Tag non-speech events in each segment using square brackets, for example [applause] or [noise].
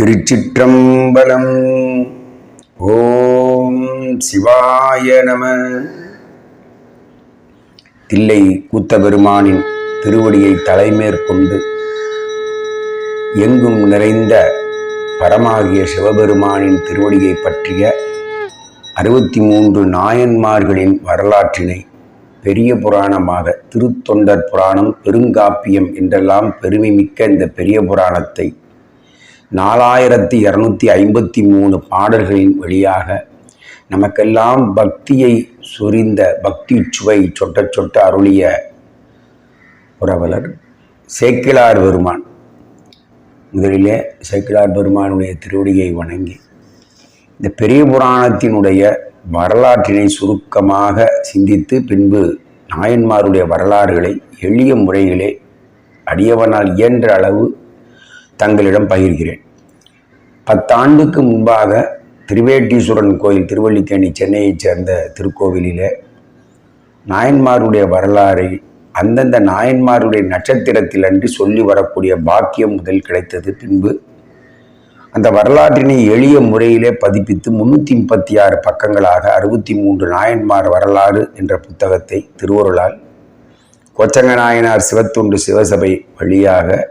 திருச்சிற்றம்பலம். ஓம் சிவாய நம. தில்லை கூத்தபெருமானின் திருவடியை தலைமேற்கொண்டு எங்கும் நிறைந்த பரமாகிய சிவபெருமானின் திருவடியை பற்றிய அறுபத்தி மூன்று நாயன்மார்களின் வரலாற்றினை பெரிய புராணமாக திருத்தொண்டர் புராணம் பெருங்காப்பியம் என்றெல்லாம் பெருமை மிக்க இந்த பெரிய புராணத்தை நாலாயிரத்தி இரநூத்தி ஐம்பத்தி மூணு பாடல்களின் வழியாக நமக்கெல்லாம் பக்தியை சொரிந்த பக்தி சுவை சொட்ட சொட்ட அருளிய புரவலர் சேக்கிலார் பெருமான். முதலிலே சேக்கிலார் பெருமானுடைய திருவடியை வணங்கி இந்த பெரிய புராணத்தினுடைய வரலாற்றினை சுருக்கமாக சிந்தித்து பின்பு நாயன்மாருடைய வரலாறுகளை எளிய முறையிலே அடியவனால் இயன்ற அளவு தங்களிடம் பகிர்கிறேன். பத்தாண்டுக்கு முன்பாக திருவேட்டீஸ்வரன் கோயில் திருவள்ளிக்கேணி சென்னையைச் சேர்ந்த திருக்கோவிலிலே நாயன்மாருடைய வரலாறை அந்தந்த நாயன்மாருடைய நட்சத்திரத்தில் அன்றி சொல்லி வரக்கூடிய பாக்கியம் முதல் கிடைத்தது. பின்பு அந்த வரலாற்றினை எளிய முறையிலே பதிப்பித்து முன்னூற்றி முப்பத்தி ஆறு பக்கங்களாக அறுபத்தி மூன்று நாயன்மார் வரலாறு என்ற புத்தகத்தை திருவருளால் கொச்சங்க நாயனார் சிவத்தொண்டு சிவசபை வழியாக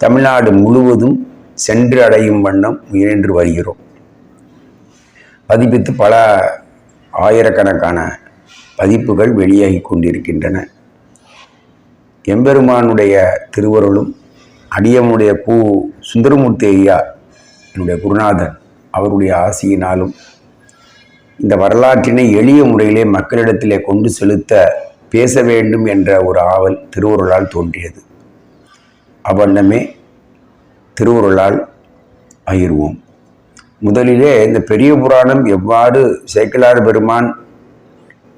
தமிழ்நாடு முழுவதும் சென்று அடையும் வண்ணம் முயன்று வருகிறோம். பதிப்பித்து பல ஆயிரக்கணக்கான பதிப்புகள் வெளியாகி கொண்டிருக்கின்றன. எம்பெருமானுடைய திருவருளும் அடியமுடைய பூ சுந்தரமூர்த்தி ஐயா என்னுடைய குருநாதன் அவருடைய ஆசியினாலும் இந்த வரலாற்றினை எளிய முறையிலே மக்களிடத்திலே கொண்டு செலுத்த பேச வேண்டும் என்ற ஒரு ஆவல் திருவருளால் தோன்றியது. அவ்வண்ணமே திருவுருளால் பகிர்வோம் முதலிலே இந்த பெரிய புராணம் எவ்வாறு சேக்கிலார் பெருமான்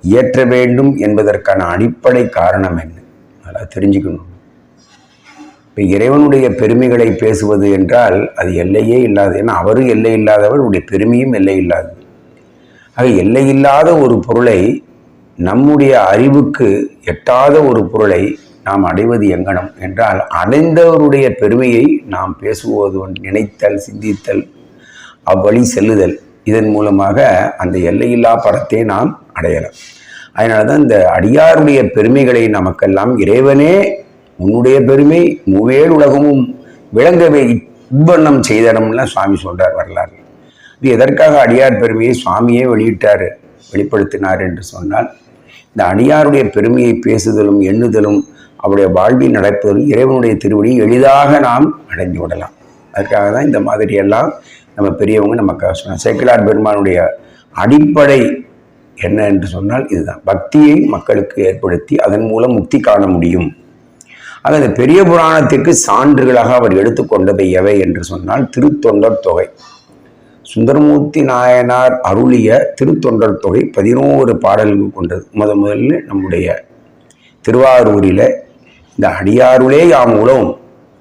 இயற்ற வேண்டும் என்பதற்கான அடிப்படை காரணம் என்ன? நல்லா தெரிஞ்சுக்கணும். இப்போ இறைவனுடைய பெருமைகளை பேசுவது என்றால் அது எல்லையே இல்லாது. ஏன்னா அவரும் எல்லை இல்லாதவர் உடைய பெருமையும் எல்லை இல்லாது. ஆக எல்லை இல்லாத ஒரு பொருளை நம்முடைய அறிவுக்கு எட்டாத ஒரு பொருளை நாம் அடைவது எங்கனம்? என்றால் அடைந்தவருடைய பெருமையை நாம் பேசுவது நினைத்தல் சிந்தித்தல் அவ்வழி செல்லுதல். இதன் மூலமாக அந்த எல்லையில்லா படத்தை நாம் அடையலாம். அதனால தான் இந்த அடியாருடைய பெருமைகளை நமக்கெல்லாம் இறைவனே உன்னுடைய பெருமை மூவேல் உலகமும் விளங்கவே இவ்வண்ணம் செய்தனம்லாம் சுவாமி சொல்றார் வரலாறு. இது எதற்காக அடியார் பெருமையை சுவாமியே வெளியிட்டார் வெளிப்படுத்தினார் என்று சொன்னால் இந்த அடியாருடைய பெருமையை பேசுதலும் எண்ணுதலும் அவருடைய வாழ்வில் நடப்பது இறைவனுடைய திருவடி எளிதாக நாம் அடைந்து விடலாம். அதுக்காக தான் இந்த மாதிரியெல்லாம் நம்ம பெரியவங்க நமக்கு சொன்னாங்க. சேக்கிலார் பெருமானுடைய அடிப்படை என்ன என்று சொன்னால் இதுதான். பக்தியை மக்களுக்கு ஏற்படுத்தி அதன் மூலம் முக்தி காண முடியும். ஆக இந்த பெரிய புராணத்திற்கு சான்றுகளாக அவர் எடுத்துக்கொண்டவை எவை என்று சொன்னால் திருத்தொண்டர் தொகை. சுந்தரமூர்த்தி நாயனார் அருளிய திருத்தொண்டர் தொகை பதினோரு பாடல்கள் கொண்டது. முத முதல்ல நம்முடைய திருவாரூரில் இந்த அடியாருளே யாம் உலவும்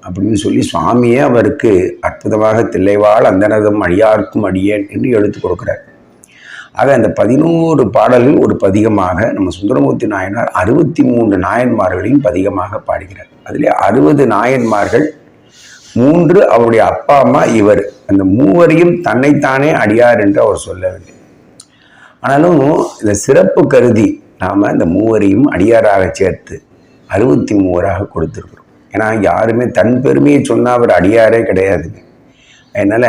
அப்படின்னு சொல்லி சுவாமியே அவருக்கு அற்புதமாக தில்லைவாள் அந்தனதும் அடியாருக்கும் அடியேன் என்று எடுத்து கொடுக்கிறார். ஆக அந்த பதினோரு பாடல்கள் ஒரு பதிகமாக நம்ம சுந்தரமூர்த்தி நாயனார் அறுபத்தி மூன்று நாயன்மார்களையும் பதிகமாக பாடுகிறார். அதிலே அறுபது நாயன்மார்கள் மூன்று அவருடைய அப்பா அம்மா இவர். அந்த மூவரையும் தன்னைத்தானே அடியார் என்று அவர் சொல்லவில்லை. ஆனாலும் இந்த சிறப்பு கருதி நாம் இந்த மூவரையும் அடியாராக சேர்த்து அறுபத்தி மூவராக கொடுத்துருக்குறோம். ஏன்னா யாருமே தன் பெருமையை சொன்னால் அவர் அடியாரே கிடையாதுங்க அதனால்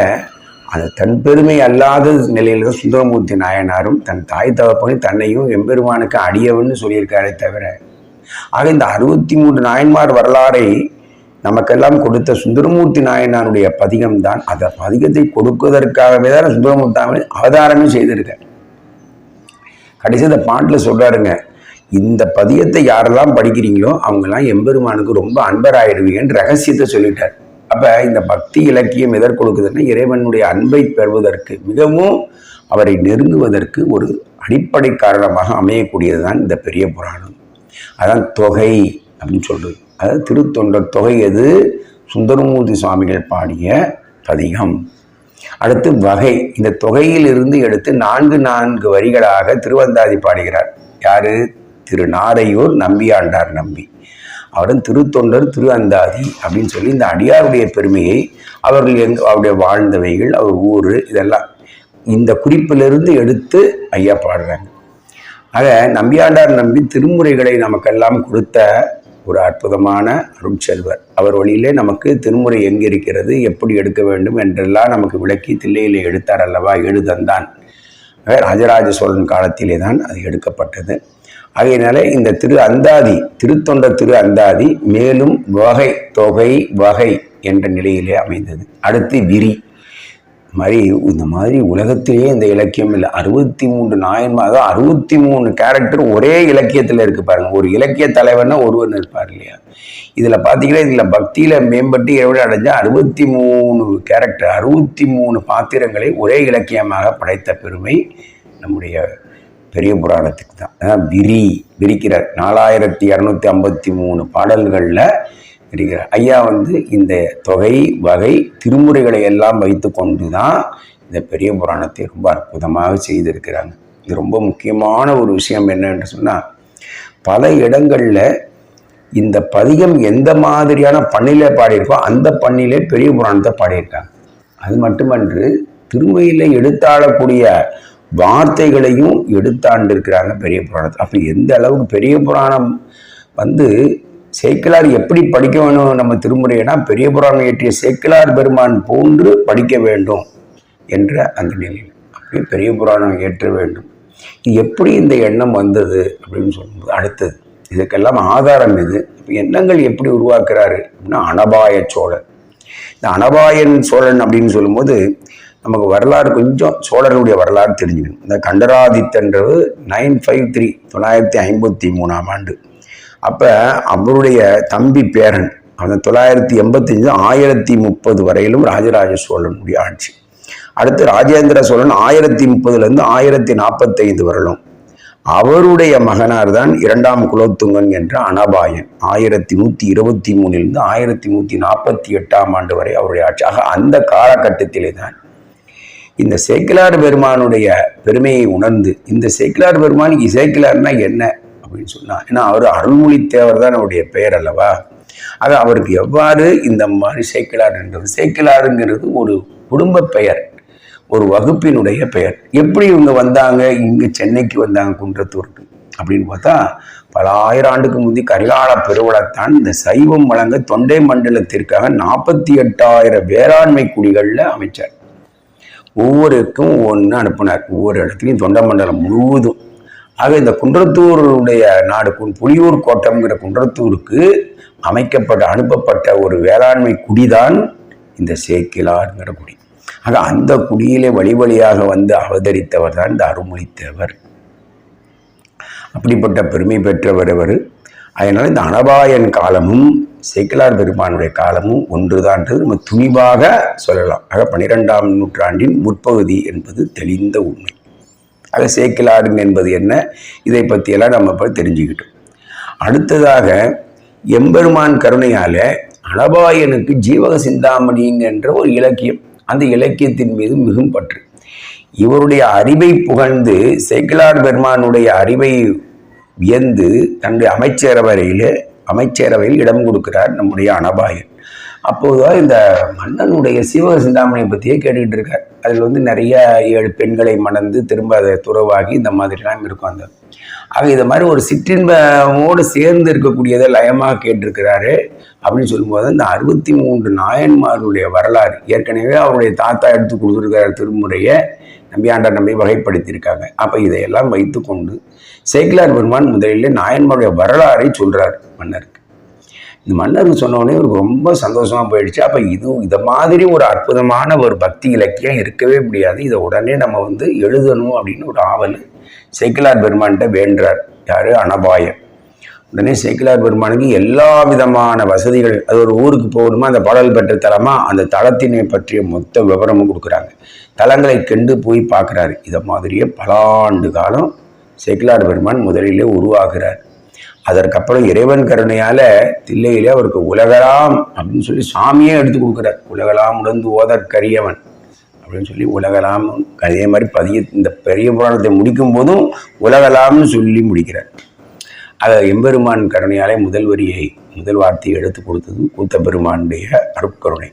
அந்த தன் பெருமை அல்லாத நிலையில் தான் சுந்தரமூர்த்தி நாயனாரும் தன் தாய் தகப்பனையும் தன்னையும் எம்பெருமானுக்கு அடியவன்னு சொல்லியிருக்காரே தவிர ஆக இந்த அறுபத்தி மூன்று நாயன்மார் வரலாறை நமக்கெல்லாம் கொடுத்த சுந்தரமூர்த்தி நாயனாருடைய பதிகம் தான். அந்த பதிகத்தை கொடுப்பதற்காகவே தான் சுந்தரமூர்த்தி அவதாரமே செய்திருக்க கடைசி அந்த பாட்டில் சொல்கிறாருங்க இந்த பதியத்தை யாரெல்லாம் படிக்கிறீங்களோ அவங்கெல்லாம் எம்பெருமானுக்கு ரொம்ப அன்பராயிடுவீங்கன்னு ரகசியத்தை சொல்லிட்டார். அப்போ இந்த பக்தி இலக்கியம் எதற்கொடுக்குதுன்னா இறைவனுடைய அன்பை பெறுவதற்கு மிகவும் அவரை நெருங்குவதற்கு ஒரு அடிப்படை காரணமாக அமையக்கூடியது தான் இந்த பெரிய புராணம். அதான் தொகை அப்படின்னு சொல்கிறது அதாவது திருத்தொண்டர் தொகை எது? சுந்தரமூர்த்தி சுவாமிகள் பாடிய பதிகம். அடுத்து வகை. இந்த தொகையிலிருந்து எடுத்து நான்கு நான்கு வரிகளாக திருவந்தாதி பாடுகிறார். யாரு? திரு நாரையூர் நம்பியாண்டார் நம்பி. அவரும் திருத்தொண்டர் திரு அந்தாதி அப்படின்னு சொல்லி இந்த அடியாருடைய பெருமையை அவர்கள் எங் அவருடைய வாழ்ந்தவைகள் அவர் ஊர் இதெல்லாம் இந்த குறிப்பிலிருந்து எடுத்து ஐயா பாடுறாங்க. ஆக நம்பியாண்டார் நம்பி திருமுறைகளை நமக்கெல்லாம் கொடுத்த ஒரு அற்புதமான அருட்செல்வர். அவர் வழியிலே நமக்கு திருமுறை எங்கே இருக்கிறது எப்படி எடுக்க வேண்டும் என்றெல்லாம் நமக்கு விளக்கி தில்லையிலே எடுத்தார் அல்லவா? எழுதந்தான் ராஜராஜ சோழன் காலத்திலே தான் அது எடுக்கப்பட்டது. ஆகையினால இந்த திரு அந்தாதி திருத்தொண்ட திரு அந்தாதி மேலும் வகை தொகை வகை என்ற நிலையிலே அமைந்தது. அடுத்து விரி. மாதிரி இந்த மாதிரி உலகத்திலேயே இந்த இலக்கியம் இல்லை. அறுபத்தி மூன்று நாயன்மா அதாவது அறுபத்தி மூணு கேரக்டர் ஒரே இலக்கியத்தில் இருக்கு பாருங்க. ஒரு இலக்கிய தலைவர்னா ஒருவன் இருப்பார் இல்லையா? இதில் பார்த்தீங்கன்னா இதில் பக்தியில் மேம்பட்டு இறைவனை அடைஞ்ச அறுபத்தி மூணு கேரக்டர் அறுபத்தி மூணு பாத்திரங்களை ஒரே இலக்கியமாக படைத்த பெருமை நம்முடைய பெரிய புராணத்துக்கு தான். விரி விரிக்கிறார் நாலாயிரத்தி இரநூத்தி ஐம்பத்தி மூணு பாடல்களில் இருக்கிறார் ஐயா வந்து இந்த தொகை வகை திருமுறைகளை எல்லாம் வைத்து கொண்டு தான் இந்த பெரிய புராணத்தை ரொம்ப அற்புதமாக செய்திருக்கிறாங்க. இது ரொம்ப முக்கியமான ஒரு விஷயம் என்னன்னு சொன்னால் பல இடங்களில் இந்த பதிகம் எந்த மாதிரியான பண்ணிலே பாடியிருக்கோ அந்த பண்ணிலே பெரிய புராணத்தை பாடியிருக்காங்க. அது மட்டுமன்று திருமையில் எடுத்தாளக்கூடிய வார்த்தைகளையும் எடுத்தாண்டிருக்கிறாங்க பெரிய புராணத்தை அப்போ எந்த அளவுக்கு பெரிய புராணம் வந்து சேக்கிலார் எப்படி படிக்க வேணும் நம்ம திருமுறைனா பெரிய புராணம் இயற்றிய சேக்கிலார் பெருமான் போன்று படிக்க வேண்டும் என்ற அந்த நிலையில். அப்படியே பெரிய புராணம் ஏற்ற வேண்டும். இது எப்படி இந்த எண்ணம் வந்தது அப்படின்னு சொல்லும்போது அடுத்தது. இதுக்கெல்லாம் ஆதாரம் இது எண்ணங்கள் எப்படி உருவாக்குறாரு? அப்படின்னா அனபாய சோழன். இந்த அனபாயன் சோழன் அப்படின்னு சொல்லும்போது நமக்கு வரலாறு கொஞ்சம் சோழர்களுடைய வரலாறு தெரிஞ்சுக்கணும். இந்த கண்டராதித்தன்றது நைன் ஃபைவ் த்ரீ தொள்ளாயிரத்தி ஐம்பத்தி மூணாம் ஆண்டு. அப்போ அவருடைய தம்பி பேரன் அவன் தொள்ளாயிரத்தி எண்பத்தஞ்சு ஆயிரத்தி முப்பது வரையிலும் ராஜராஜ சோழனுடைய ஆட்சி. அடுத்து ராஜேந்திர சோழன் ஆயிரத்தி முப்பதுலேருந்து ஆயிரத்தி நாற்பத்தைந்து வரலும். அவருடைய மகனார் தான் இரண்டாம் குலோத்துங்கன் என்ற அனபாயன். ஆயிரத்தி நூற்றி இருபத்தி மூணிலிருந்து ஆயிரத்தி நூற்றி நாற்பத்தி எட்டாம் ஆண்டு வரை அவருடைய ஆட்சி. ஆக அந்த காலகட்டத்திலே தான் இந்த சேக்கிலார் பெருமானுடைய பெருமையை உணர்ந்து இந்த சேக்கிலார் பெருமான் இசைக்கிலார்னா என்ன? அப்படின்னு சொன்னால் ஏன்னா அவர் அருள்மொழி தேவர் தான் அவருடைய பெயர் அல்லவா? ஆக அவருக்கு எவ்வாறு இந்த மாதிரி சேக்கிலார்ன்றது சேக்கிலாருங்கிறது ஒரு குடும்ப பெயர் ஒரு வகுப்பினுடைய பெயர். எப்படி இவங்க வந்தாங்க? இங்கே சென்னைக்கு வந்தாங்க குன்றத்தூருக்கு. அப்படின்னு பார்த்தா பல ஆயிரம் ஆண்டுக்கு முந்தி கரிகால பெருவளத்தான் இந்த சைவம் வழங்க தொண்டை மண்டலத்திற்காக நாற்பத்தி எட்டாயிரம் வேளாண்மை குடிகளில் அமைச்சார். ஒவ்வொருக்கும் ஒன்று அனுப்பினார். ஒவ்வொரு இடத்துலையும் தொண்டை மண்டலம் முழுவதும். ஆக இந்த குன்றத்தூருடைய நாடு புலியூர் கோட்டம்ங்கிற குன்றத்தூருக்கு அமைக்கப்பட்ட அனுப்பப்பட்ட ஒரு வேளாண்மை குடிதான் இந்த சேக்கிலார்ங்கிற குடி. ஆக அந்த குடியிலே வழி வழியாக வந்து அவதரித்தவர் தான் இந்த அருள்மொழித்தேவர். அப்படிப்பட்ட பெருமை பெற்றவர் அவர் அதனால் இந்த அனபாயன் காலமும் சேக்கிலார் பெருமானுடைய காலமும் ஒன்றுதான்றது நம்ம துணிவாக சொல்லலாம். ஆக பன்னிரெண்டாம் நூற்றாண்டின் முற்பகுதி என்பது தெளிந்த உண்மை. ஆக சேக்கிலாடுங்க என்பது என்ன? இதை பற்றியெல்லாம் நம்ம இப்போ தெரிஞ்சுக்கிட்டோம். அடுத்ததாக எம்பெருமான் கருணையால் அளபாயனுக்கு ஜீவக சிந்தாமணிங்கிற ஒரு இலக்கியம். அந்த இலக்கியத்தின் மீது மிகும் பற்று. இவருடைய அறிவை புகழ்ந்து சேக்கிலார் பெருமானுடைய அறிவை வியந்து தன்னுடைய அமைச்சரவரையில் அமைச்சரவையில் இடம் கொடுக்கிறார் நம்முடைய அனபாயன். அப்போதுதான் இந்த மன்னனுடைய சிவ சிந்தாமணியை பற்றியே கேட்டுக்கிட்டு இருக்கார். அதில் வந்து நிறைய ஏழு பெண்களை மணந்து திரும்ப அதை துறவாகி இந்த மாதிரிலாம் இருக்கும் அந்த. ஆக இது மாதிரி ஒரு சிற்றின்பமோடு சேர்ந்து இருக்கக்கூடியதை லயமாக கேட்டிருக்கிறாரு அப்படின்னு சொல்லும்போது இந்த அறுபத்தி மூன்று நாயன்மாருடைய வரலாறு ஏற்கனவே அவருடைய தாத்தா எடுத்து கொடுத்துருக்கிறார் திருமுறையை நம்பியாண்ட நம்பி வகைப்படுத்தியிருக்காங்க. அப்போ இதையெல்லாம் வைத்துக்கொண்டு சேக்கிலார் பெருமான் முதலில் நாயன்மாருடைய வரலாறை சொல்கிறார் மன்னருக்கு. இந்த மன்னருக்கு சொன்னோடனே இவருக்கு ரொம்ப சந்தோஷமாக போயிடுச்சு. அப்போ இது இதை மாதிரி ஒரு அற்புதமான ஒரு பக்தி இலக்கியம் இருக்கவே முடியாது. இதை உடனே நம்ம வந்து எழுதணும் அப்படின்னு ஒரு ஆவல் சேக்கிலார் பெருமான்கிட்ட வேண்டுறார். யார்? அனபாயம் உடனே சேக்கிலார் பெருமானுக்கு எல்லா விதமான வசதிகள் அது ஒரு ஊருக்கு போகணுமா? அந்த பாடல் பெற்ற தலமா? அந்த தளத்தினை பற்றிய மொத்த விவரமும் கொடுக்குறாங்க. தலங்களை கண்டு போய் பார்க்குறாரு. இதை மாதிரியே பல ஆண்டு காலம் செக்கிலார் பெருமான் முதலிலே உருவாகிறார். அதற்கப்புறம் இறைவன் கருணையால் தில்லையிலே அவருக்கு உலகலாம் அப்படின்னு சொல்லி சாமியே எடுத்து கொடுக்குறார். உலகலாம் உணர்ந்து ஓதற்கரியவன் அப்படின்னு சொல்லி உலகலாம் அதே மாதிரி பதிய இந்த பெரிய புராணத்தை முடிக்கும் போதும் உலகலாம்னு சொல்லி முடிக்கிறார். அதை எம்பெருமான் கருணையாலே முதல் வரியை முதல் வார்த்தையை எடுத்து கொடுத்ததும் கூத்த பெருமானுடைய அருட்கருணை.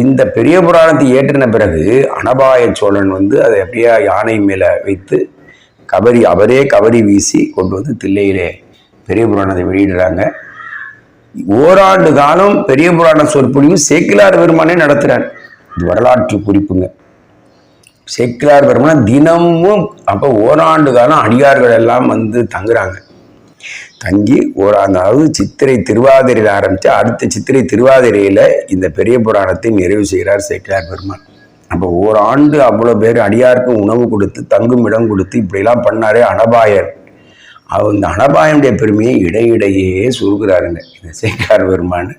இந்த பெரிய புராணத்தை ஏற்றின பிறகு அனபாய சோழன் வந்து அதை அப்படியே யானை மேலே வைத்து கபரி அவரே கபரி வீசி கொண்டு வந்து தில்லையிலே பெரிய புராணத்தை வெளியிடுறாங்க. ஓராண்டு காலம் பெரிய புராண சொற்பொழிவு சேக்கிலார் பெருமானே நடத்துகிறார் இது வரலாற்று குறிப்புங்க. சேக்கிலார் பெருமான் தினமும் அப்போ ஓராண்டு காலம் அடியார்கள் எல்லாம் வந்து தங்குறாங்க. தங்கி ஒரு சித்திரை திருவாதிரையில் ஆரம்பித்து அடுத்த சித்திரை திருவாதிரையில் இந்த பெரிய புராணத்தை நிறைவு செய்கிறார் சேக்கிழார் பெருமான். அப்போ ஓராண்டு அவ்வளோ பேர் அடியாருக்கும் உணவு கொடுத்து தங்கும் இடம் கொடுத்து இப்படிலாம் பண்ணாரே அனபாயர். அவர் இந்த அனபாயனுடைய பெருமையை இடையிடையே சுருகிறாருங்க இந்த சேக்கிலார் பெருமான்.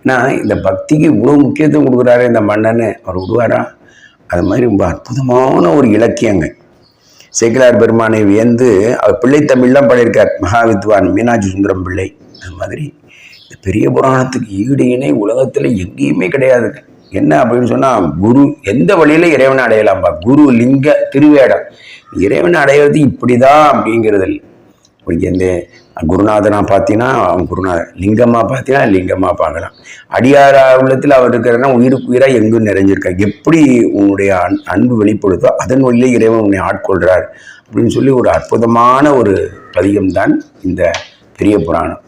ஏன்னா இந்த பக்திக்கு இவ்வளோ முக்கியத்துவம் கொடுக்குறாரு இந்த மன்னன் அவர் விடுவாரா? அது மாதிரி ரொம்ப அற்புதமான ஒரு இலக்கியங்க சேக்கிலார் பெருமானை வியந்து அவர் பிள்ளை தமிழ்லாம் பாடியிருக்கார் மகாவித்வான் மீனாட்சி சுந்தரம் பிள்ளை. அது மாதிரி இந்த பெரிய புராணத்துக்கு ஈடு இணை உலகத்தில் எங்கேயுமே கிடையாது. என்ன அப்படின்னு சொன்னால் குரு எந்த வழியில் இறைவனை அடையலாம்பா குரு லிங்க திருவேடம். இறைவனை அடையிறது இப்படி தான் அப்படிங்கிறது இல்லை இப்படி எந்த குருநாதனாக பார்த்தீங்கன்னா அவன் குருநாதன் லிங்கமாக பார்த்தீங்கன்னா லிங்கமாக பார்க்கலாம். அடியார் உள்ளத்தில் அவர் இருக்கிறன்னா உயிருக்கு உயிராக எங்கும் நிறைஞ்சிருக்கா. எப்படி உன்னுடைய அன் அன்பு வெளிப்படுதோ அதன் வழியிலே இறைவன் உன்னை ஆட்கொள்கிறார் அப்படின்னு சொல்லி ஒரு அற்புதமான ஒரு பதிகம்தான் இந்த பெரிய புராணம்.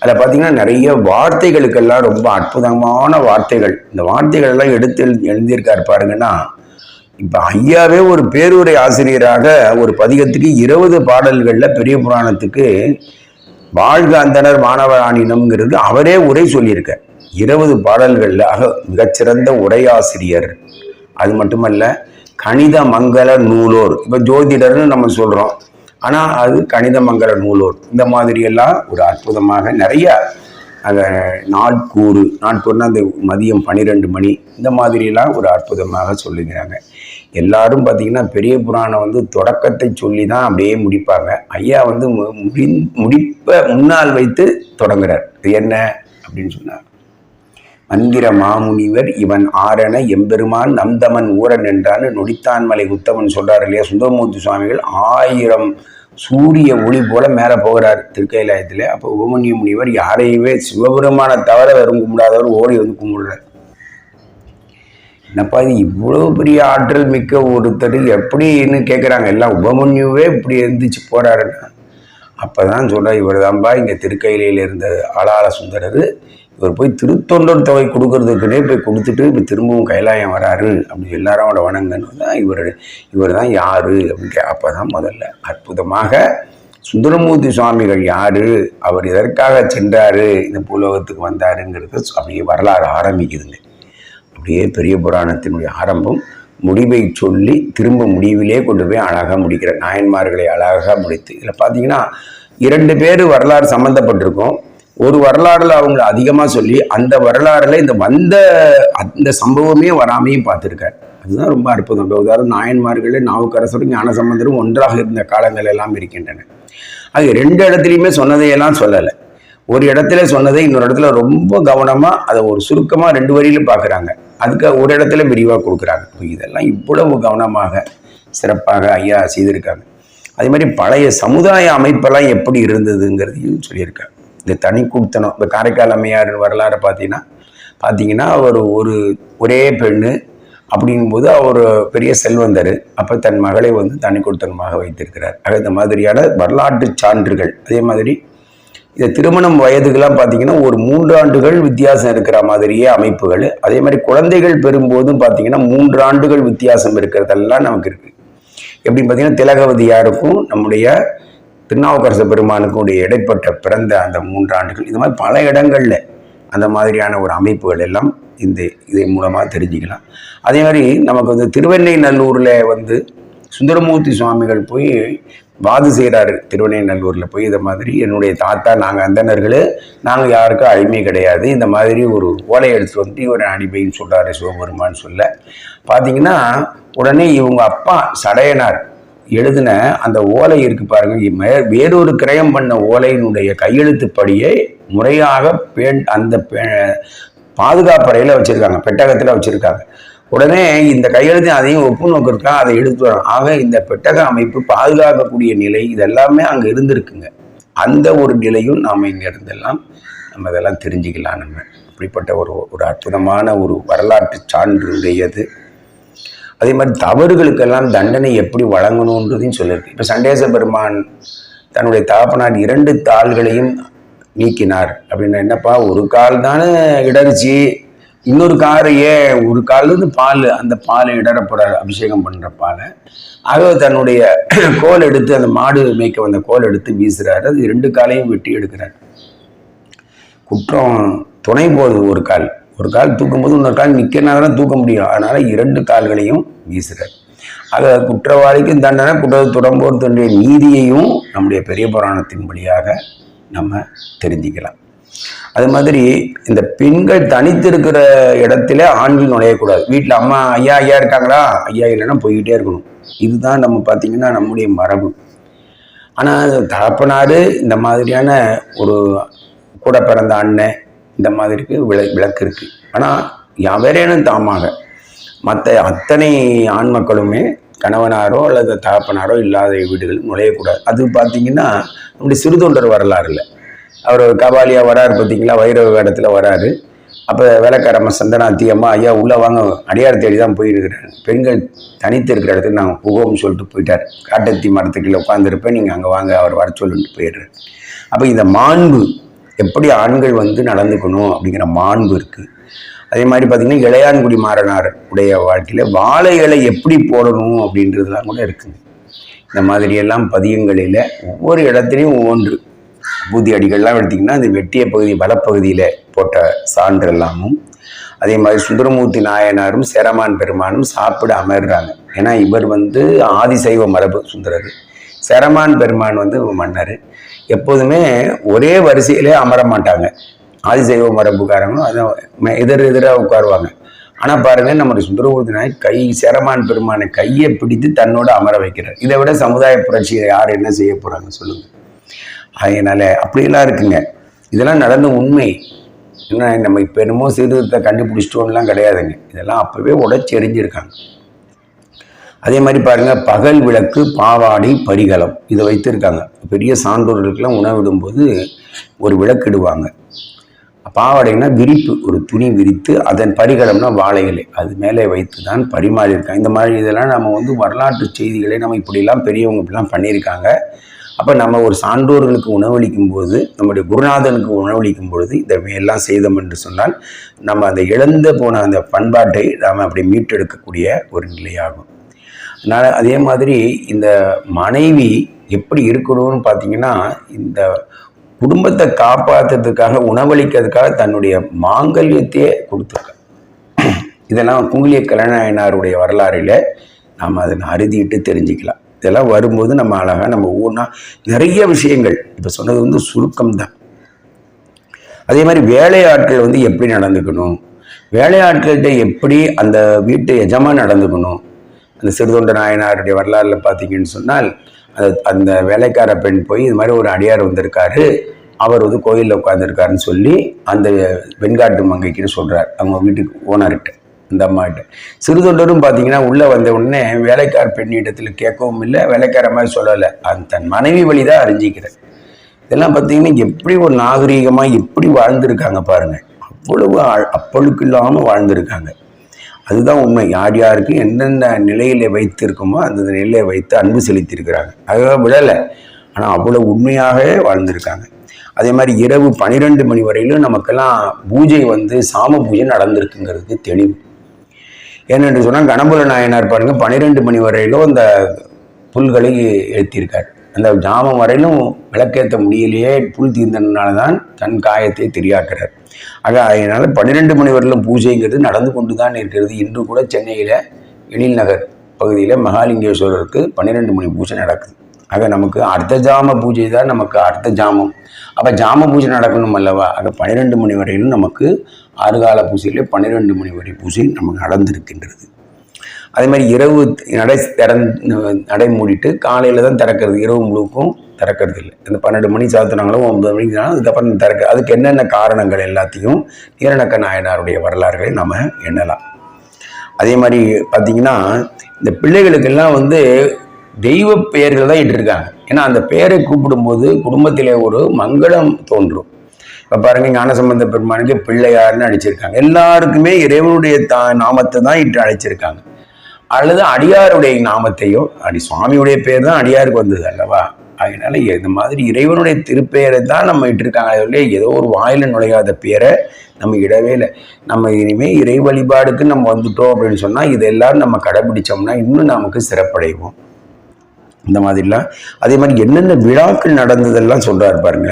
அதில் பார்த்தீங்கன்னா நிறைய வார்த்தைகளுக்கெல்லாம் ரொம்ப அற்புதமான வார்த்தைகள். இந்த வார்த்தைகள் எல்லாம் எடுத்து எழுதியிருக்காரு பாருங்கன்னா இப்போ ஐயாவே ஒரு பேருரை ஆசிரியராக ஒரு பதிகத்துக்கு இருபது பாடல்களில் பெரிய புராணத்துக்கு வாழ்க அந்தனர் மாணவராணினம்ங்கிறது அவரே உரை சொல்லியிருக்க இருபது பாடல்களில் ஆக மிகச்சிறந்த உரையாசிரியர். அது மட்டுமல்ல கணித மங்கள நூலோர். இப்போ ஜோதிடர்னு நம்ம சொல்கிறோம் ஆனால் அது கணித மங்கள நூலோர். இந்த மாதிரியெல்லாம் ஒரு அற்புதமாக நிறைய அந்த நாட்கூறு நாட்கூறுனா அந்த மதியம் பன்னிரெண்டு மணி இந்த மாதிரியெல்லாம் ஒரு அற்புதமாக சொல்லுகிறாங்க. எல்லாரும் பார்த்தீங்கன்னா பெரிய புராணம் வந்து தொடக்கத்தை சொல்லி தான் அப்படியே முடிப்பாங்க. ஐயா வந்து மு- முடி முடிப்ப முன்னால் வைத்து தொடங்குறார். இது என்ன அப்படின்னு சொன்னார். மந்திர மாமுனிவர் இவன் ஆரண எம்பெருமான் நம்தமன் ஊரன் என்றான்னு நொடித்தான்மலை உத்தமன் சொல்றார் இல்லையா? சுந்தரமூர்த்தி சுவாமிகள் ஆயிரம் சூரிய ஒளி போல மேலே போகிறார் திருக்கைலாயத்தில் அப்போ உபமன்ய முனிவர் யாரையுமே சிவபெருமானை தவிர வெறும் கும்பிடாதவர் ஓடி வந்து கும்பிடுறார். என்னப்பா இது இவ்வளோ பெரிய ஆற்றல் மிக்க ஒருத்தர் எப்படின்னு கேட்குறாங்க எல்லாம் உபமன்யுவே இப்படி எழுந்திரிச்சு போகிறாருன்னா அப்போ தான் சொல்கிறார் இவர் தான்பா இங்கே திருக்கையிலையில் இருந்த ஆளாள சுந்தரர் இவர் போய் திருத்தொண்டர் தொகை கொடுக்கறதுக்குன்னே போய் கொடுத்துட்டு இப்போ திரும்பவும் கைலாயம் வராரு. அப்படி எல்லாரும் அவட வணங்கன்னு தான் இவர் இவர் தான் யார்? அப்படின்னு அப்போ தான் முதல்ல அற்புதமாக சுந்தரமூர்த்தி சுவாமிகள் யார்? அவர் எதற்காக சென்றார்? இந்த பூலோகத்துக்கு வந்தாருங்கிறது அப்படியே வரலாறு ஆரம்பிக்குதுங்க. அப்படியே பெரிய புராணத்தினுடைய ஆரம்பம். முடிவை சொல்லி திரும்ப முடிவிலே கொண்டு போய் அழகாக முடிக்கிற நாயன்மார்களை அழகாக முடித்து. இதில் பார்த்தீங்கன்னா இரண்டு பேர் வரலாறு சம்மந்தப்பட்டிருக்கும் ஒரு வரலாறுல அவங்கள அதிகமாக சொல்லி அந்த வரலாறுல இந்த வந்த அந்த சம்பவமே வராமையும் பார்த்துருக்கேன் அதுதான் ரொம்ப அற்புதம். இப்போ உதாரணம் நாயன்மார்களே நாவுக்கரசரும் ஞானசம்பந்தரும் ஒன்றாக இருந்த காலங்கள் எல்லாம் இருக்கின்றன. அது ரெண்டு இடத்துலையுமே சொன்னதையெல்லாம் சொல்லலை. ஒரு இடத்துல சொன்னதை இன்னொரு இடத்துல ரொம்ப கவனமாக அதை ஒரு சுருக்கமாக ரெண்டு வரியிலும் பார்க்குறாங்க. அதுக்கு ஒரு இடத்துல விரிவாக கொடுக்குறாங்க. இப்போ இதெல்லாம் இவ்வளவு கவனமாக சிறப்பாக ஐயா செய்திருக்காங்க. அதே மாதிரி பழைய சமுதாய அமைப்பெல்லாம் எப்படி இருந்ததுங்கிறதையும் சொல்லியிருக்காங்க. இந்த தனி குடுத்தனம் இந்த காரைக்கால் அம்மையார் வரலாறு பார்த்தீங்கன்னா பார்த்தீங்கன்னா அவர் ஒரு ஒரே பெண்ணு அப்படிங்கும்போது அவர் பெரிய செல்வந்தர். அப்போ தன் மகளை வந்து தனி கொடுத்தனமாக வைத்திருக்கிறார். ஆக இந்த மாதிரியான வரலாற்று சான்றுகள் அதே மாதிரி இந்த திருமணம் வயதுக்கெல்லாம் பார்த்தீங்கன்னா ஒரு மூன்று ஆண்டுகள் வித்தியாசம் இருக்கிற மாதிரியே அமைப்புகள். அதே மாதிரி குழந்தைகள் பெறும்போதும் பார்த்தீங்கன்னா மூன்று ஆண்டுகள் வித்தியாசம் இருக்கிறதெல்லாம் நமக்கு இருக்குது எப்படின்னு பார்த்தீங்கன்னா திலகவதியாருக்கும் நம்முடைய திருநாவுக்கரச பெருமானுக்கும் உடைய இடைப்பட்ட பிறந்த அந்த மூன்று ஆண்டுகள் இது மாதிரி பல இடங்களில் அந்த மாதிரியான ஒரு அமைப்புகள் எல்லாம் இந்த இதன் மூலமாக தெரிஞ்சுக்கலாம். அதே மாதிரி நமக்கு வந்து திருவெண்ணை நல்லூரில் வந்து சுந்தரமூர்த்தி சுவாமிகள் போய் வாது செய்கிறாரு திருவனைநல்லூரில் போய் இதை மாதிரி என்னுடைய தாத்தா நாங்கள் அந்தணர்கள் நாங்கள் யாருக்கும் அடிமை கிடையாது. இந்த மாதிரி ஒரு ஓலை எடுத்துட்டு வந்து இவர் அடிமைன்னு சொல்கிறாரு சிவபெருமான்னு சொல்ல. பார்த்தீங்கன்னா உடனே இவங்க அப்பா சடையனார் எழுதின அந்த ஓலை இருக்கு பாருங்க. வேறொரு கிரயம் பண்ண ஓலையினுடைய கையெழுத்துப்படியே முறையாக பேண்ட் அந்த பே- பாதுகாப்பறையில் வச்சுருக்காங்க பெட்டகத்தில் வச்சுருக்காங்க. உடனே இந்த கையெழுத்து அதையும் ஒப்பு நோக்கிருக்கா அதை எடுத்து வரோம் ஆக இந்த பெட்டக அமைப்பு பாதுகாக்கக்கூடிய நிலை இதெல்லாமே அங்கே இருந்திருக்குங்க. அந்த ஒரு நிலையும் நாம் இங்கே இருந்தெல்லாம் நம்ம இதெல்லாம் தெரிஞ்சுக்கலாம் நம்ம. அப்படிப்பட்ட ஒரு ஒரு அற்புதமான ஒரு வரலாற்று சான்று உடையது அதே மாதிரி தவறுகளுக்கெல்லாம் தண்டனை எப்படி வழங்கணுன்றதையும் சொல்லியிருக்கு. இப்போ சண்டேச பெருமான் தன்னுடைய தகப்பனார் இரண்டு தாள்களையும் நீக்கினார். அப்படின்னா என்னப்பா ஒரு கால் தானே இடர்ச்சி இன்னொரு காரை ஏன் ஒரு காலிருந்து பால் அந்த பாலை இடறப்படுற அபிஷேகம் பண்ணுற பாலை. ஆக தன்னுடைய [clears throat] கோல் எடுத்து அந்த மாடு மேய்க்க வந்த கோல் எடுத்து வீசுறாரு. அது ரெண்டு காலையும் வெட்டி எடுக்கிறார். குற்றம் துணை போகுது ஒரு கால். ஒரு கால் தூக்கும்போது இன்னொரு கால் நிற்கிறனால தான் தூக்க முடியும். அதனால இரண்டு கால்களையும் வீசுகிறார் ஆக குற்றவாளிக்கும் தண்டனை குற்ற துடம்போர் தன்னுடைய நீதியையும் நம்முடைய பெரிய புராணத்தின் வழியாக நம்ம தெரிஞ்சுக்கலாம். அது மாதிரி இந்த பெண்கள் தனித்து இருக்கிற இடத்துல ஆண்கள் நுழையக்கூடாது. வீட்டில் அம்மா ஐயா ஐயா இருக்காங்களா? ஐயா இல்லைன்னா போய்கிட்டே இருக்கணும். இதுதான் நம்ம பார்த்தீங்கன்னா நம்முடைய மரபு. ஆனால் தகப்பனார் இந்த மாதிரியான ஒரு கூட பிறந்த அண்ணன் இந்த மாதிரிக்கு விள விளக்கு இருக்குது ஆனால் எவரேனும் தாமாக மற்ற அத்தனை ஆண் மக்களுமே கணவனாரோ அல்லது தகப்பனாரோ இல்லாத வீடுகள் நுழையக்கூடாது. அது பார்த்தீங்கன்னா நம்முடைய சிறுதொண்டர் வரலாறுல. அவர் கபாலியாக வராரு பார்த்தீங்களா? வைரவ வேடத்தில் வராரு. அப்போ வேலைக்காரம்மா சந்தனாத்தி அம்மா ஐயா உள்ளே வாங்க. அடியார் தேடி தான் போயிருக்கிறாங்க பெண்கள் தனித்து இருக்கிற இடத்துக்கு நாங்கள் புகோம்னு சொல்லிட்டு போயிட்டார். காட்டத்தி மரத்துக்குள்ளே உட்காந்துருப்பேன் நீங்கள் அங்கே வாங்க அவர் வர சொல்லிட்டு போயிடுறாரு. அப்போ இந்த மாண்பு எப்படி ஆண்கள் வந்து நடந்துக்கணும் அப்படிங்கிற மாண்பு இருக்குது அதே மாதிரி பார்த்திங்கன்னா இளையான்குடி மாறனார் உடைய வாழ்க்கையில் வாழை இலை எப்படி போடணும் அப்படின்றதுலாம் கூட இருக்குங்க. இந்த மாதிரியெல்லாம் பதியங்களில் ஒவ்வொரு இடத்துலையும் ஒவ்வொன்று. பூதி அடிகள்லாம் எடுத்திங்கன்னா அந்த வெட்டிய பகுதி வலப்பகுதியில் போட்ட சான்று எல்லாமும் அதே மாதிரி சுந்தரமூர்த்தி நாயனாரும் சேரமான் பெருமானும் சாப்பிட அமர்றாங்க. ஏன்னா இவர் வந்து ஆதிசைவ மரபு சுந்தரர். சேரமான் பெருமான் வந்து மன்னர். எப்போதுமே ஒரே வரிசையிலே அமர மாட்டாங்க. ஆதிசைவ மரபுக்காரங்களும் அதை எதிர் எதிராக உட்காருவாங்க. ஆனால் பாருங்க நம்முடைய சுந்தரமூர்த்தி நாயக் கை சேரமான் பெருமானை கையை பிடித்து தன்னோட அமர வைக்கிறார். இதை விட சமுதாய புரட்சியை யார் என்ன செய்ய போகிறாங்க சொல்லுங்கள் அதனால் அப்படியெல்லாம் இருக்குங்க. இதெல்லாம் நடந்த உண்மை. என்ன நம்ம இப்போ என்னமோ சீர்திருத்தத்தை கண்டுபிடிச்சிட்டோம்லாம் கிடையாதுங்க. இதெல்லாம் அப்போவே உடச்சி எரிஞ்சிருக்காங்க அதே மாதிரி பாருங்கள் பகல் விளக்கு பாவாடை பரிகலம் இதை வைத்திருக்காங்க. பெரிய சான்றோர்களுக்கெல்லாம் உணவிடும்போது ஒரு விளக்கு இடுவாங்க. பாவாடைனா விரிப்பு ஒரு துணி விரித்து அதன் பரிகலம்னா வாழை இலை. அது மேலே வைத்து தான் பரிமாறியிருக்காங்க. இந்த மாதிரி இதெல்லாம் நம்ம வந்து வரலாற்று செய்திகளை நம்ம இப்படிலாம் பெரியவங்க இப்படிலாம் பண்ணியிருக்காங்க. அப்போ நம்ம ஒரு சான்றோர்களுக்கு உணவளிக்கும் போது நம்முடைய குருநாதனுக்கு உணவளிக்கும் பொழுது இந்த எல்லாம் செய்தோம் என்று சொன்னால் நம்ம அந்த இழந்து போன அந்த பண்பாட்டை நாம் அப்படி மீட்டெடுக்கக்கூடிய ஒரு நிலையாகும். அதனால் அதே மாதிரி இந்த மனைவி எப்படி இருக்கணும்னு பார்த்தீங்கன்னா இந்த குடும்பத்தை காப்பாற்றுறதுக்காக உணவளிக்கிறதுக்காக தன்னுடைய மாங்கல்யத்தையே கொடுத்துருக்க. இதெல்லாம் குங்கிலிய கலைநாயனாருடைய வரலாறில் நாம் அதை அறுதிட்டு தெரிஞ்சுக்கலாம். இதெல்லாம் வரும்போது நம்ம அழகாக நம்ம ஒவ்வொன்றா நிறைய விஷயங்கள். இப்போ சொன்னது வந்து சுருக்கம் தான் அதே மாதிரி வேலையாட்கள் வந்து எப்படி நடந்துக்கணும்? வேலையாட்கள்கிட்ட எப்படி அந்த வீட்டு எஜமாக நடந்துக்கணும்? அந்த சிறுதொண்ட நாயனாருடைய வரலாறில் பார்த்தீங்கன்னு சொன்னால் அந்த அந்த வேலைக்கார பெண் போய் இது மாதிரி ஒரு அடியார் வந்திருக்காரு. அவர் வந்து கோயிலில் உட்காந்துருக்காருன்னு சொல்லி அந்த வெண்காட்டு மங்கைக்குன்னு சொல்கிறார் அவங்க வீட்டுக்கு ஓனர்கிட்ட. இந்த சிறு தொண்டரும் பார்த்தீங்கன்னா உள்ளே வந்த உடனே வேலைக்கார பெண்ணிடத்தில் கேட்கவும் இல்லை வேலைக்கார மாதிரி சொல்லலை. அந்த தன் மனைவி வழி தான் அறிஞ்சிக்கிறேன். இதெல்லாம் பார்த்தீங்கன்னா எப்படி ஒரு நாகரீகமாக எப்படி வாழ்ந்திருக்காங்க பாருங்கள் அவ்வளவு அப்பழுக்கு இல்லாமல் வாழ்ந்திருக்காங்க. அதுதான் உண்மை. யார் யாருக்கு எந்தெந்த நிலையில் வைத்திருக்குமோ அந்த நிலையை வைத்து அன்பு செலுத்தியிருக்கிறாங்க. அதுதான் விடலை ஆனால் அவ்வளோ உண்மையாகவே வாழ்ந்திருக்காங்க. அதே மாதிரி இரவு பன்னிரெண்டு மணி வரையிலும் நமக்கெல்லாம் பூஜை வந்து சாம பூஜை நடந்திருக்குங்கிறது தெளிவு. ஏனென்று சொன்னால் கணபுர நாயனார் பாருங்க பன்னிரெண்டு மணி வரையிலும் அந்த புல்களை ஏற்றியிருக்கார் அந்த ஜாமம் வரையிலும் விளக்கேற்ற முடியலையே புல் தீர்ந்தனால தான் தன் காயத்தை தெரியாக்கிறார். ஆக அதனால் பன்னிரெண்டு மணி வரையிலும் பூஜைங்கிறது நடந்து கொண்டு தான் இருக்கிறது. இன்று கூட சென்னையில் எழில் நகர் பகுதியில் மகாலிங்கேஸ்வரருக்கு பன்னிரெண்டு மணி பூஜை நடக்குது. ஆக நமக்கு அர்த்த ஜாம பூஜை தான் நமக்கு அர்த்த ஜாமம். அப்போ ஜாம பூஜை நடக்கணும் அல்லவா? ஆக பன்னிரெண்டு மணி வரையிலும் நமக்கு ஆறுகால பூசையிலே பன்னிரெண்டு மணி வரை பூசை நமக்கு நடந்திருக்கின்றது. அதே மாதிரி இரவு நடை திறந் நடை மூடிட்டு காலையில் தான் திறக்கிறது. இரவு முழுக்கும் திறக்கிறது இல்லை. இந்த பன்னெண்டு மணி சாத்துனாங்களோ ஒன்பது மணிக்கு அதுக்கப்புறம் திறக்க அதுக்கு என்னென்ன காரணங்கள் எல்லாத்தையும் நீரணக்க நாயனாருடைய வரலாறுகளை நம்ம எண்ணலாம். அதே மாதிரி பார்த்தீங்கன்னா இந்த பிள்ளைகளுக்கெல்லாம் வந்து தெய்வ பெயர்கள் தான் இட்டிருக்காங்க. ஏன்னா அந்த பெயரை கூப்பிடும்போது குடும்பத்திலே ஒரு மங்களம் தோன்றும். இப்போ பாருங்க ஞானசம்பந்த பெருமானுக்கு பிள்ளையார்னு அழைச்சிருக்காங்க எல்லாருக்குமே இறைவனுடைய தா நாமத்தை தான் இட்டு அழைச்சிருக்காங்க. அல்லது அடியாருடைய நாமத்தையோ அடி சுவாமியுடைய பேர் தான் அடியாருக்கு வந்தது அல்லவா? அதனால இந்த மாதிரி இறைவனுடைய திருப்பெயரை தான் நம்ம இட்டிருக்காங்க. அதுல ஏதோ ஒரு வாயில நுழையாத பேரை நம்ம இடவே இல்லை. நம்ம இனிமே இறை வழிபாடுக்கு நம்ம வந்துட்டோம் அப்படின்னு சொன்னா இதெல்லாம் நம்ம கடைபிடிச்சோம்னா இன்னும் நமக்கு சிறப்படைவோம். இந்த மாதிரிலாம். அதே மாதிரி என்னென்ன விழாக்கள் நடந்ததெல்லாம் சொல்கிறார் பாருங்க.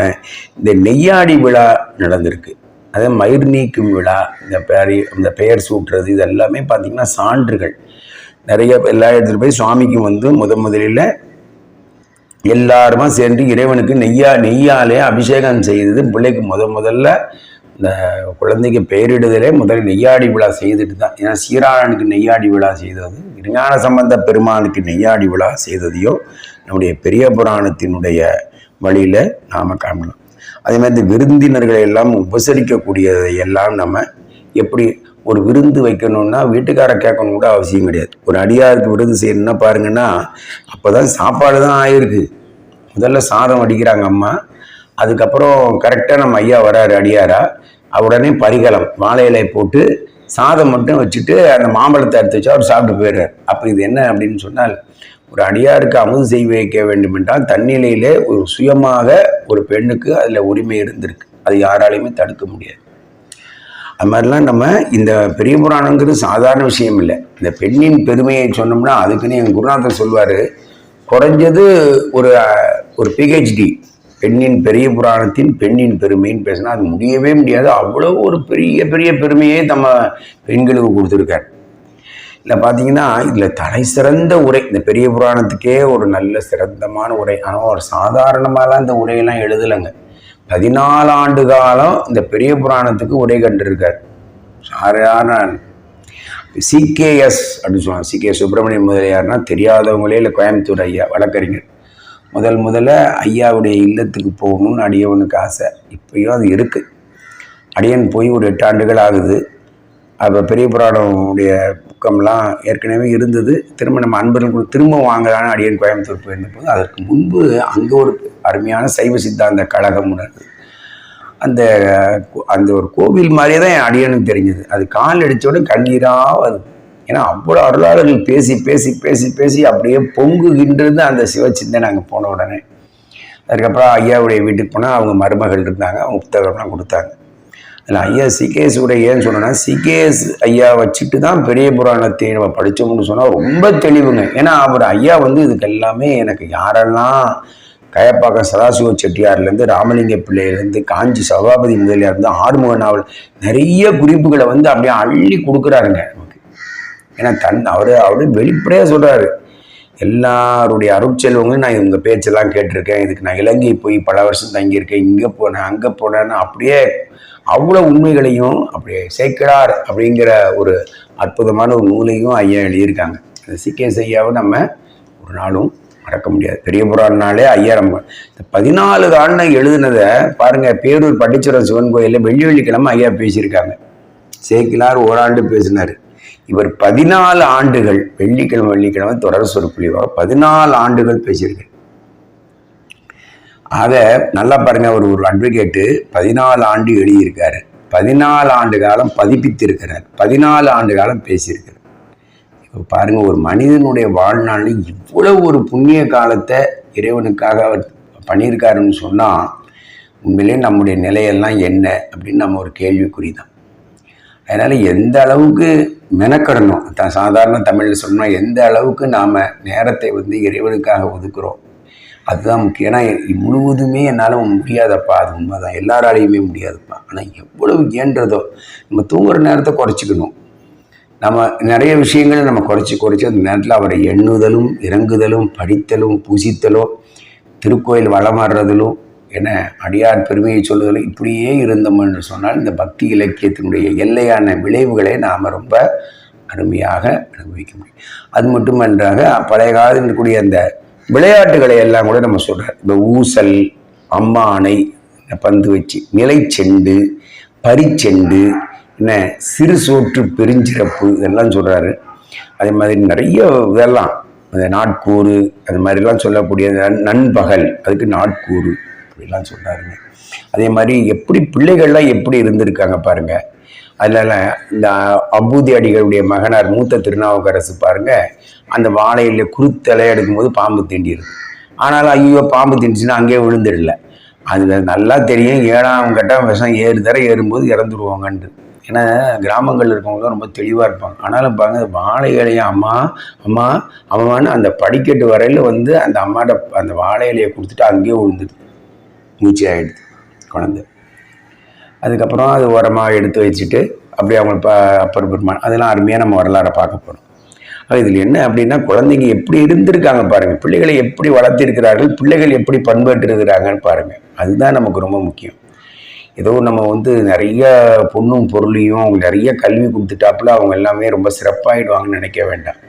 இந்த நெய்யாடி விழா நடந்திருக்கு. அதே மயிர் நீக்கும் விழா இந்த பெரிய இந்த பெயர் சூட்டுறது இது எல்லாமே பார்த்திங்கன்னா சான்றுகள். நிறைய எல்லா இடத்துல போய் சுவாமிக்கு வந்து முத முதலில் எல்லாருமா சேர்ந்து இறைவனுக்கு நெய்யா நெய்யாலே அபிஷேகம் செய்தது பிள்ளைக்கு முத முதல்ல இந்த குழந்தைக்கு பெயரிடுதலே முதலில் நெய்யாடி விழா செய்துட்டு தான். ஏன்னா சீராளனுக்கு நெய்யாடி விழா செய்தது விஞ்ஞான சம்பந்த பெருமானுக்கு நெய்யாடி விழா செய்ததையோ நம்முடைய பெரிய புராணத்தினுடைய வழியில் நாம் காணலாம். அதே மாதிரி இந்த விருந்தினர்களை எல்லாம் உபசரிக்கக்கூடியதை எல்லாம் நம்ம எப்படி ஒரு விருந்து வைக்கணும்னா வீட்டுக்கார கேட்கணும் கூட அவசியம் கிடையாது. ஒரு அடியாருக்கு விருந்து செய்யணும்னா பாருங்கன்னா அப்போ தான் சாப்பாடு தான் ஆயிருக்கு. முதல்ல சாதம் அடிக்கிறாங்க அம்மா. அதுக்கப்புறம் கரெக்டாக நம்ம ஐயா வராரு அடியாரா? உடனே பரிகலம் வாழை இலை போட்டு சாதம் மட்டும் வச்சுட்டு அந்த மாம்பழத்தை எடுத்து வச்சு அவர் சாப்பிட்டு போயிடுறார். அப்போ இது என்ன அப்படின்னு சொன்னால் ஒரு அடியாருக்கு அமுது செய்ய வைக்க வேண்டுமென்றால் தன்னிலையிலே ஒரு சுயமாக ஒரு பெண்ணுக்கு அதில் உரிமை இருந்திருக்கு. அது யாராலையுமே தடுக்க முடியாது. அது மாதிரிலாம் நம்ம இந்த பெரிய புராணங்கிறது சாதாரண விஷயம் இல்லை. இந்த பெண்ணின் பெருமையை சொன்னோம்னா அதுக்குன்னு எங்கள் குருநாதர் சொல்வார் குறைஞ்சது ஒரு ஒரு பிஹெச்டி பெண்ணின் பெரிய புராணத்தின் பெண்ணின் பெருமைன்னு பேசினா அது முடியவே முடியாது. அவ்வளோ ஒரு பெரிய பெரிய பெருமையே நம்ம பெண்களுக்கு கொடுத்துருக்கார். இல்லை பார்த்தீங்கன்னா இதில் தலை சிறந்த உரை இந்த பெரிய புராணத்துக்கே ஒரு நல்ல சிறந்தமான உரை. ஆனால் ஒரு சாதாரணமாகலாம் இந்த உரையெல்லாம் எழுதலைங்க. பதினாலு ஆண்டு காலம் இந்த பெரிய புராணத்துக்கு உரை கண்டிருக்கார். சாதாரண சிகேஎஸ் அப்படின்னு சொல்லுவாங்க. சி கே சுப்பிரமணிய முதலியார்னா தெரியாதவங்களே இல்லை கோயம்புத்தூர் ஐயா வழக்கறிஞர். முதல் முதல்ல ஐயாவுடைய இல்லத்துக்கு போகணும்னு அடியவனுக்கு ஆசை. இப்பயும் அது இருக்குது அடியன் போய் ஒரு எட்டு ஆண்டுகள் ஆகுது. அப்போ பெரிய புராணமுடைய புக்கம்லாம் ஏற்கனவே இருந்தது. திரும்ப நம்ம அன்பர்கள் கூட திரும்ப வாங்கலான்னு அடியன் கோயம்புத்தூர் போயிருந்தபோது அதற்கு முன்பு அங்கே ஒரு அருமையான சைவ சித்தாந்த கழகம் உணர்வு அந்த அந்த ஒரு கோவில் மாதிரியே தான் என் அடியனுக்கு தெரிஞ்சது. அது கால் அடித்த உடனே கண்ணீராக அது ஏன்னா அவ்வளோ அருளாளர்கள் பேசி பேசி பேசி பேசி அப்படியே பொங்குகின்றது அந்த சிவச்சிந்தனை அங்கே போன உடனே. அதுக்கப்புறம் ஐயாவுடைய வீட்டுக்கு போனால் அவங்க மருமகள் இருந்தாங்க அவங்க புத்தகம்லாம் கொடுத்தாங்க. அதில் ஐயா சிகேஸ் உடைய ஏன்னு சொன்னோன்னா சிகேஎஸ் ஐயா வச்சுட்டு தான் பெரிய புராணத்தை நம்ம படித்தோம்னு சொன்னால் ரொம்ப தெளிவுங்க. ஏன்னா அவர் ஐயா வந்து இதுக்கு எல்லாமே எனக்கு யாரெல்லாம் கயப்பாக்கம் சதாசிவ செட்டியார்லேருந்து ராமலிங்க பிள்ளையிலேருந்து காஞ்சி சபாபதி முதலியார்லேருந்து ஆறுமுக நாவல் நிறைய குறிப்புகளை வந்து அப்படியே அள்ளி கொடுக்குறாருங்க. ஏன்னா தன் அவர் அவரு வெளிப்படையாக சொல்கிறாரு எல்லாருடைய அருட்செல்வங்களும் நான் இவங்க பேச்செல்லாம் கேட்டிருக்கேன். இதுக்கு நான் இலங்கை போய் பல வருஷம் தங்கியிருக்கேன். இங்கே போனேன் அங்கே போனேன்னு அப்படியே அவ்வளோ உண்மைகளையும் அப்படியே சேர்க்கிறார் அப்படிங்கிற ஒரு அற்புதமான ஒரு நூலையும் ஐயா எழுதியிருக்காங்க. அந்த சிகேஸ் ஐயாவை நம்ம ஒரு நாளும் மறக்க முடியாது. பெரிய புராணனாலே ஐயா நம்ம இந்த பதினாலு ஆண்டு எழுதுனதை பாருங்க பேரூர் பட்டிச்சுரம் சிவன் கோயிலில் வெள்ளி வெள்ளிக்கிழமை ஐயா பேசியிருக்காங்க. சேக்கிலார் ஓராண்டு பேசினார். இவர் பதினாலு ஆண்டுகள் வெள்ளிக்கிழமை வெள்ளிக்கிழமை தொடர் சொற்பொழிவாக பதினாலு ஆண்டுகள் பேசியிருக்கார். ஆக நல்லா பாருங்க அவர் ஒரு அட்வொகேட்டு பதினாலு ஆண்டு எழுதியிருக்காரு. பதினாலு ஆண்டு காலம் பதிப்பித்திருக்கிறார். பதினாலு ஆண்டு காலம் பேசியிருக்கிறார் இப்போ பாருங்க ஒரு மனிதனுடைய வாழ்நாளில் இவ்வளவு ஒரு புண்ணிய காலத்தை இறைவனுக்காக அவர் பண்ணியிருக்காருன்னு சொன்னால் உண்மையிலே நம்முடைய நிலையெல்லாம் என்ன அப்படின்னு நம்ம ஒரு கேள்விக்குறி தான். அதனால் எந்த அளவுக்கு மெனக்கடணும்? தான் சாதாரண தமிழில் சொன்னால் எந்த அளவுக்கு நாம் நேரத்தை வந்து இறைவனுக்காக ஒதுக்குறோம்? அதுதான் முக்கியம். ஏன்னா முழுவதுமே என்னால் முடியாதப்பா. அது உண்மை தான் எல்லாராலையுமே முடியாதுப்பா. ஆனால் எவ்வளவு ஏன்றதோ நம்ம தூங்குற நேரத்தை குறைச்சிக்கணும். நம்ம நிறைய விஷயங்களை நம்ம குறைச்சி குறைச்சி அந்த நேரத்தில் அவரை எண்ணுதலும் இறங்குதலும் படித்தலும் பூசித்தலும் திருக்கோயில் வளமாறுறதிலும் என அடியார் பெருமையை சொல்லுதலும் இப்படியே இருந்தோம் என்று சொன்னால் இந்த பக்தி இலக்கியத்தினுடைய எல்லையான விளைவுகளை நாம் ரொம்ப அருமையாக அனுபவிக்க முடியும். அது மட்டுமன்றாக பழைய காலத்தில் இருக்கக்கூடிய அந்த விளையாட்டுகளை எல்லாம் கூட நம்ம சொல்கிறார் இந்த ஊசல் அம்மானை பந்து வச்சு நிலைச்செண்டு பரிச்செண்டு என்ன சிறு சோற்று பெருஞ்சிறப்பு இதெல்லாம் சொல்கிறாரு அதே மாதிரி நிறைய இதெல்லாம் அந்த நாட்கூறு அது மாதிரிலாம் சொல்லக்கூடிய நண்பகல் அதுக்கு நாட்கூறு. அப்படிலாம் சொல்கிறாருங்க அதே மாதிரி எப்படி பிள்ளைகள்லாம் எப்படி இருந்திருக்காங்க பாருங்கள் அதில் இந்த அபூதி அடிகளுடைய மகனார் மூத்த திருநாவுக்கரசு பாருங்கள் அந்த வாழையில் குருத்தலை எடுக்கும்போது பாம்பு தீண்டிடுது ஆனாலும் ஐயோ பாம்பு திண்டுச்சுன்னா அங்கேயே விழுந்துடல. அது நல்லா தெரியும் ஏழாம் கட்டம் விஷம் ஏறு தர ஏறும்போது இறந்துருவாங்கன்ட்டு. ஏன்னா கிராமங்களில் இருக்கவங்க ரொம்ப தெளிவாக இருப்பாங்க. ஆனாலும் பாருங்க வாழை இலையை அம்மா அம்மா அம்மான்னு அந்த படிக்கட்டு வரையில் வந்து அந்த அம்மாட்ட அந்த வாழை இலையை கொடுத்துட்டு அங்கேயே விழுந்துடுது. மூச்சு ஆகிடுது குழந்தை. அதுக்கப்புறம் அது உரமாக எடுத்து வச்சுட்டு அப்படியே அவங்க ப அப்பர் பெருமான் அதெல்லாம் அருமையாக நம்ம வரலாறை பார்க்க போகிறோம் இதில் என்ன அப்படின்னா குழந்தைங்க எப்படி இருந்திருக்காங்க பாருங்கள் பிள்ளைகளை எப்படி வளர்த்திருக்கிறார்கள் பிள்ளைகள் எப்படி பண்பட்டு இருக்கிறாங்கன்னு பாருங்கள் அதுதான் நமக்கு ரொம்ப முக்கியம். ஏதோ நம்ம வந்து நிறைய பொண்ணும் பொருளையும் அவங்க நிறைய கல்வி கொடுத்துட்டாப்புல அவங்க எல்லாமே ரொம்ப சிறப்பாகிடுவாங்கன்னு நினைக்க வேண்டாம்.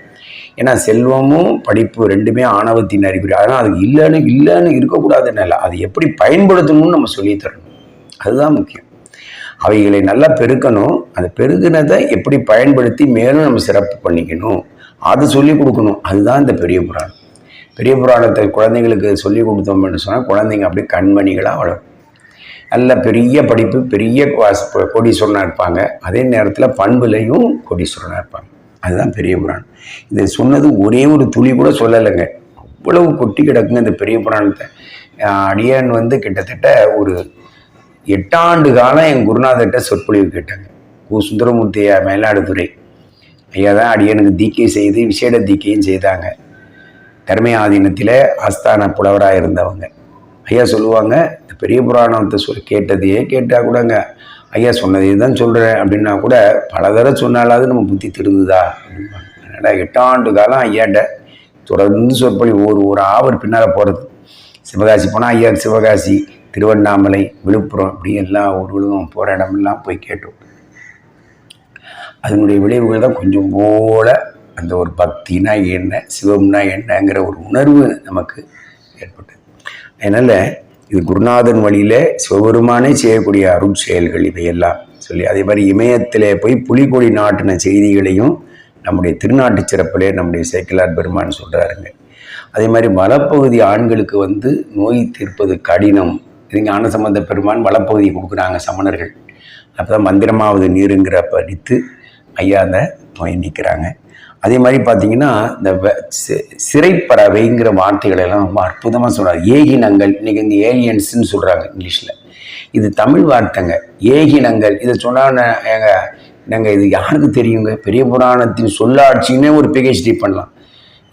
ஏன்னா செல்வமும் படிப்பு ரெண்டுமே ஆணவத்தின் அறிகுறி. ஆனால் அது இல்லைன்னு இல்லைன்னு இருக்கக்கூடாதுன்னு இல்லை அது எப்படி பயன்படுத்தணும்னு நம்ம சொல்லித் தரணும். அதுதான் முக்கியம். அவைகளை நல்லா பெருக்கணும். அந்த பெருகினதை எப்படி பயன்படுத்தி மேலும் நம்ம சிறப்பு பண்ணிக்கணும். அது சொல்லி கொடுக்கணும். அதுதான் இந்த பெரிய புராணம். பெரிய புராணத்தை குழந்தைங்களுக்கு சொல்லி கொடுத்தோம்னு சொன்னால் குழந்தைங்க அப்படியே கண்மணிகளாக வளரும். நல்ல பெரிய படிப்பு பெரிய கோடீஸ்வரனாக இருப்பாங்க. அதே நேரத்தில் பண்புலையும் கோடீஸ்வரனாக இருப்பாங்க. அதுதான் பெரிய புராணம். இதை சொன்னது ஒரே ஒரு துளி கூட சொல்லலைங்க. அவ்வளவு கொட்டி கிடக்குங்க இந்த பெரிய புராணத்தை. அடியான் வந்து கிட்டத்தட்ட ஒரு எட்டாண்டு காலம் என் குருநாதர்கிட்ட சொற்பொழிவு கேட்டாங்க. கு சுந்தரமூர்த்தியா மயிலாடுதுறை. ஐயா தான் அடியனுக்கு தீக்கை செய்து விசேட தீக்கையும் செய்தாங்க. தர்மை ஆதீனத்தில் ஆஸ்தான புலவராக இருந்தவங்க. ஐயா சொல்லுவாங்க இந்த பெரிய புராணத்தை சொல் கேட்டதையே கேட்டால் கூடங்க ஐயா சொன்னதே தான் சொல்கிறேன் அப்படின்னா கூட பல தடவை சொன்னாலாவது நம்ம புத்தி திருந்துதா? அப்படிம்பாங்க எட்டாண்டு காலம் ஐயாண்ட தொடர்ந்து சொற்பொழி ஒரு ஒரு ஆவர் பின்னால் போகிறது சிவகாசி போனால் ஐயா சிவகாசி திருவண்ணாமலை விழுப்புரம் இப்படி எல்லா ஊர்களும் போகிற இடமெல்லாம் போய் கேட்டோம். அதனுடைய விளைவுகள் தான் கொஞ்சம் போல அந்த ஒரு பக்தினா என்ன சிவம்னா என்னங்கிற ஒரு உணர்வு நமக்கு ஏற்பட்டது. அதனால் இது குருநாதன் வழியில் சிவபெருமானே செய்யக்கூடிய அருள் செயல்கள் இவையெல்லாம் சொல்லி அதே மாதிரி இமயத்திலே போய் புலிகொடி நாட்டின செய்திகளையும் நம்முடைய திருநாட்டு சிறப்பிலே நம்முடைய சேக்கிலார் பெருமான் சொல்கிறாருங்க அதே மாதிரி மலைப்பகுதி ஆண்களுக்கு வந்து நோய் தீர்ப்பது கடினம். இது ஞானசம்பந்த பெருமான் வளப்பகுதி கொடுக்குறாங்க சமணர்கள். அப்போ தான் மந்திரமாவது நீருங்கிற படித்து ஐயா அந்த நோய் நிற்கிறாங்க அதே மாதிரி பார்த்தீங்கன்னா இந்த சி- சிறைப்பறவைங்கிற வார்த்தைகளெல்லாம் ரொம்ப அற்புதமாக சொல்கிறார் ஏகினங்கள் இன்றைக்கி இந்த ஏலியன்ஸ்ன்னு சொல்கிறாங்க இங்கிலீஷில். இது தமிழ் வார்த்தைங்க. ஏகினங்கள் இதை சொன்னால் எங்க நாங்கள் இது யாருக்கு தெரியுங்க? பெரிய புராணத்தின் சொல்லாட்சின்னே ஒரு பிஹெச்டி பண்ணலாம்.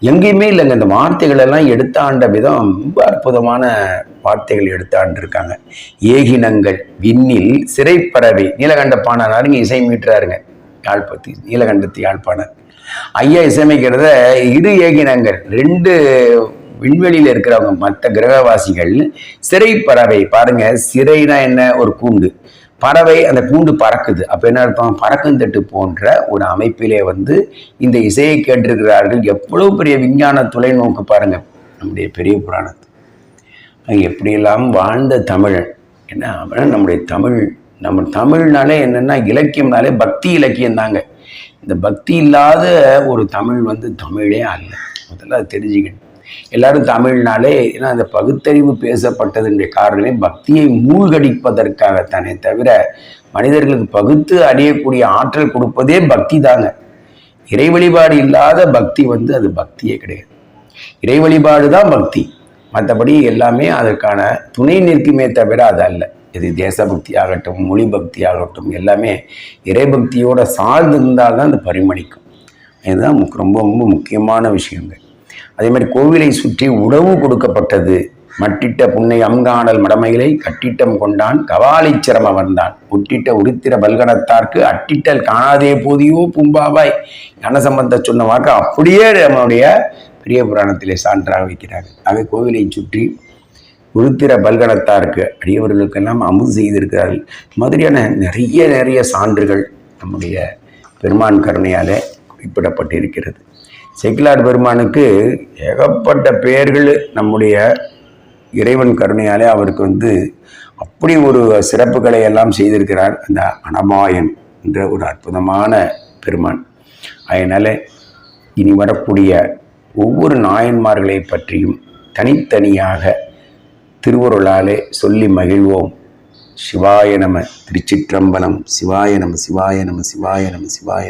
எங்கேயுமே இல்லைங்க இந்த வார்த்தைகளெல்லாம் எடுத்தாண்ட விதம் ரொம்ப அற்புதமான வார்த்தைகள் எடுத்தாண்டிருக்காங்க. ஏகினங்கள் விண்ணில் சிறைப்பறவை. நீலகண்ட பாணனாருங்க இசை மீட்டுறாருங்க. யாழ்ப்பத்தி நீலகண்டத்து யாழ்ப்பாணர். ஐயா இசையமைக்கிறத இரு ஏகினங்கள் ரெண்டு விண்வெளியில் இருக்கிறவங்க மற்ற கிரகவாசிகள் சிறை பறவை. பாருங்க சிறைனா என்ன? ஒரு கூண்டு. பறவை அந்த கூண்டு பறக்குது. அப்போ என்ன அர்த்தம்? பறக்குந்தட்டு போன்ற ஒரு அமைப்பிலே வந்து இந்த இசையை கேட்டிருக்கிறார்கள். எவ்வளவு பெரிய விஞ்ஞான தொலைநோக்கு பாருங்க நம்முடைய பெரிய புராணத்தை. எப்படியெல்லாம் வாழ்ந்த தமிழன்? என்ன நம்முடைய தமிழ் நம்ம தமிழ்னாலே என்னென்னா இலக்கியம்னாலே பக்தி இலக்கியம் தாங்க இந்த பக்தி இல்லாத ஒரு தமிழ் வந்து தமிழே அல்ல. முதல்ல அதை தெரிஞ்சுக்கணும். எல்லாரும் தமிழ்னாலே ஏன்னா அந்த பகுத்தறிவு பேசப்பட்டதுடைய காரணமே பக்தியை மூழ்கடிப்பதற்காகத்தானே தவிர மனிதர்களுக்கு பகுத்து அறியக்கூடிய ஆற்றல் கொடுப்பதே பக்தி தாங்க. இறை வழிபாடு இல்லாத பக்தி வந்து அது பக்தியே கிடையாது. இறை வழிபாடு தான் பக்தி. மற்றபடி எல்லாமே அதற்கான துணை நிற்குமே தவிர அது அல்ல. இது தேசபக்தி ஆகட்டும் மொழி பக்தி ஆகட்டும் எல்லாமே இறைபக்தியோடு சார்ந்து இருந்தால் தான் அது பரிமளிக்கும். இதுதான் ரொம்ப ரொம்ப முக்கியமான விஷயங்கள். அதே மாதிரி கோவிலை சுற்றி உணவு கொடுக்கப்பட்டது. மட்டிட்ட புன்னை அம்காணல் மடமைகளை கட்டிட்டம் கொண்டான் கவாலி சிரமம் வந்தான் ஒட்டிட்ட உருத்திர பல்கணத்தார்க்கு அட்டிட்டல் காணாதே போதியோ பூம்பாவாய். ஞானசம்பந்த சொன்ன வாக்கு அப்படியே நம்மளுடைய பெரிய புராணத்திலே சான்றாக வைக்கிறாங்க ஆக கோவிலை சுற்றி உருத்திர பல்கணத்தாருக்கு அடியவர்களுக்கெல்லாம் அமுது செய்திருக்கிறார்கள். மாதிரியான நிறைய நிறைய சான்றுகள் நம்முடைய பெருமான் கருணையால் குறிப்பிடப்பட்டிருக்கிறது. செக்கிலார் பெருமானுக்கு ஏகப்பட்ட பெயர்கள் நம்முடைய இறைவன் கருணையாலே அவருக்கு வந்து அப்படி ஒரு சிறப்புகளை எல்லாம் செய்திருக்கிறார். அந்த அனமாயன் என்ற ஒரு அற்புதமான பெருமான். அதனால் இனி வரக்கூடிய ஒவ்வொரு நாயன்மார்களை பற்றியும் தனித்தனியாக திருவருளாலே சொல்லி மகிழ்வோம். சிவாய நம திருச்சிற்றம்பலம். சிவாய நம சிவாய நம சிவாய நம சிவாய